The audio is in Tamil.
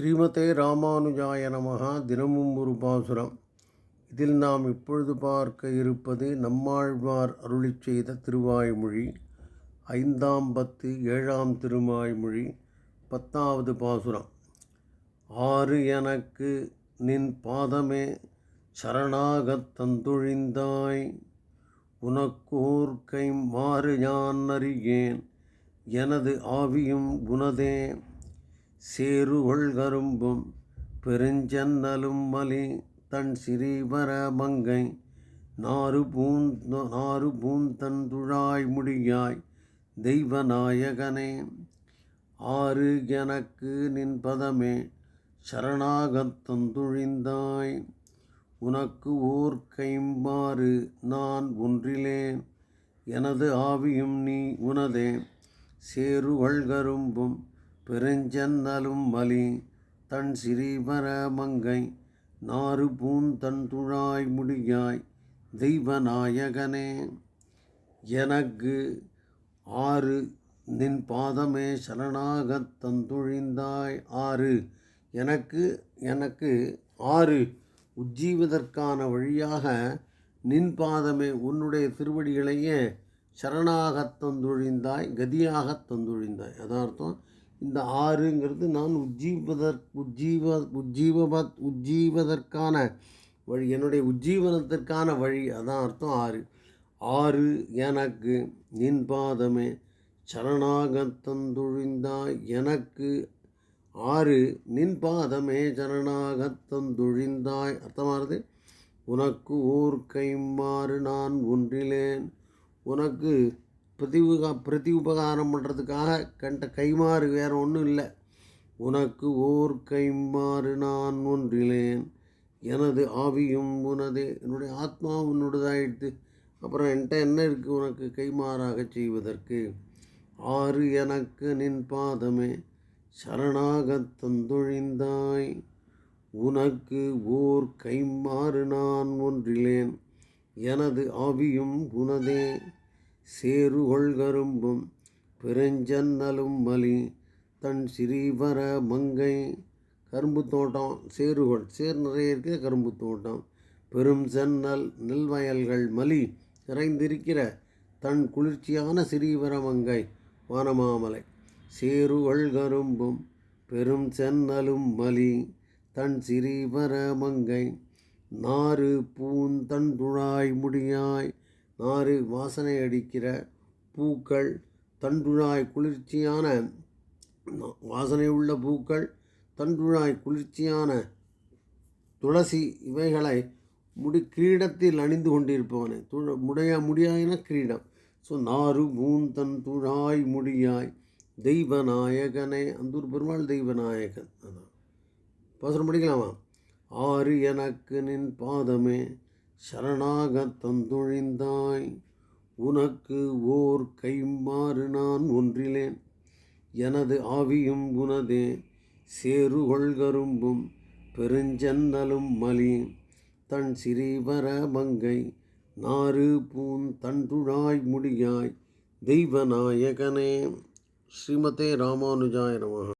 ஸ்ரீமதே ராமானுஜாய நமகா தினமும் ஒரு பாசுரம். இதில் நாம் இப்பொழுது பார்க்க இருப்பது நம்மாழ்வார் அருளி செய்த திருவாய்மொழி ஐந்தாம் பத்து ஏழாம் திருவாய்மொழி பத்தாவது பாசுரம். ஆறு எனக்கு நின் பாதமே சரணாகத் தந்தொழிந்தாய். உனக்கோர்க்கை மாறு யான் அறியேன் எனது ஆவியும் குணதே சேருகொள் கரும்பும் பெருஞ்சன்னலும் மலி தன் சிறீவர மங்கை. நாறு பூந் நாறு பூந்தன் துழாய் முடியாய் தெய்வநாயகனே ஆறு எனக்கு நின் பதமே சரணாகத்தந்துழிந்தாய் உனக்கு ஓர் கைம்பாறு நான் ஒன்றிலேன் எனது ஆவியும் நீ உனதே. சேருவள் கரும்பும் பெருஞ்சன்னலும் மலி தன் சிறீவர மங்கை நாறு பூந்தன் துழாய் முடியாய் தெய்வநாயகனே எனக்கு ஆறு நின் பாதமே சரணாகத் தந்துழிந்தாய். ஆறு எனக்கு எனக்கு ஆறு உஜ்ஜீவதற்கான வழியாக நின் பாதமே உன்னுடைய திருவடிகளையே சரணாகத் தந்துழிந்தாய் கதியாகத் தந்துழிந்தாய். அதார்த்தம் இந்த ஆறுங்கிறது நான் உஜ்ஜீவதற் உஜ்ஜீவ உஜ்ஜீவபத் உஜ்ஜீவதற்கான வழி என்னுடைய உஜ்ஜீவனத்திற்கான வழி அதான் அர்த்தம் ஆறு. ஆறு எனக்கு நின் பாதமே சரணாகத் எனக்கு. ஆறு நின் பாதமே சரணாகத் அர்த்தமானது? உனக்கு ஊர் கைமாறு நான் ஒன்றிலேன். உனக்கு பிரதி பிரதி உபகாரம் பண்ணுறதுக்காக கண்ட கைமாறு வேறு ஒன்றும் இல்லை. உனக்கு ஓர் கைமாறு நான் ஒன்றிலேன். எனது ஆவியும் உனது. என்னுடைய ஆத்மா உன்னுடையதாயிடுத்து அப்புறம் என்கிட்ட என்ன இருக்குது உனக்கு கைமாறாக செய்வதற்கு? ஆறு எனக்கு நின் பாதமே. சரணாகத் தந்தொழிந்தாய். உனக்கு ஓர் கைமாறு நான் ஒன்றிலேன். எனது ஆவியும் உனதே. சேருகொள் கரும்பும் பெருஞ்சன்னலும் மலி தன் சிறீவர மங்கை கரும்பு தோட்டம் சேருகொள். சேர் நிறைய இருக்கிற கரும்பு தோட்டம் பெரும் சென்னல் நெல்வயல்கள் மலி நிறைந்திருக்கிற தன் குளிர்ச்சியான சிறீவர மங்கை வானமாமலை. சேருகொள் கரும்பும் பெரும் சென்னலும் மலி தன் சிறீவர மங்கை நாறு பூந்தன் துழாய் முடியாய் நாறு வாசனை அடிக்கிற பூக்கள் தண்டுழாய் குளிர்ச்சியான வாசனை உள்ள பூக்கள் தண்டுழாய் குளிர்ச்சியான துளசி இவைகளை முடி கிரீடத்தில் அணிந்து கொண்டிருப்பவனே. துழ முடைய முடியாயின கிரீடம். ஸோ நாறு மூந்தன் துழாய் முடியாய் தெய்வநாயகனே அந்தூர் பெருமாள் தெய்வநாயகன். அதான். பாசனம் படிக்கலாமா? ஆறு எனக்கு நின் பாதமே சரணாகத் தந்துழிந்தாய் உனக்கு ஓர் கைமாறு நான் ஒன்றிலேன். எனது ஆவியும் உனதே. சேருகொள் கரும்பும் பெருஞ்சன்னலும் மலி தன் சிறீவர மங்கை நாறு பூன் தண்டுழாய் முடியாய். தெய்வநாயகனே ஸ்ரீமதே ராமானுஜாய நம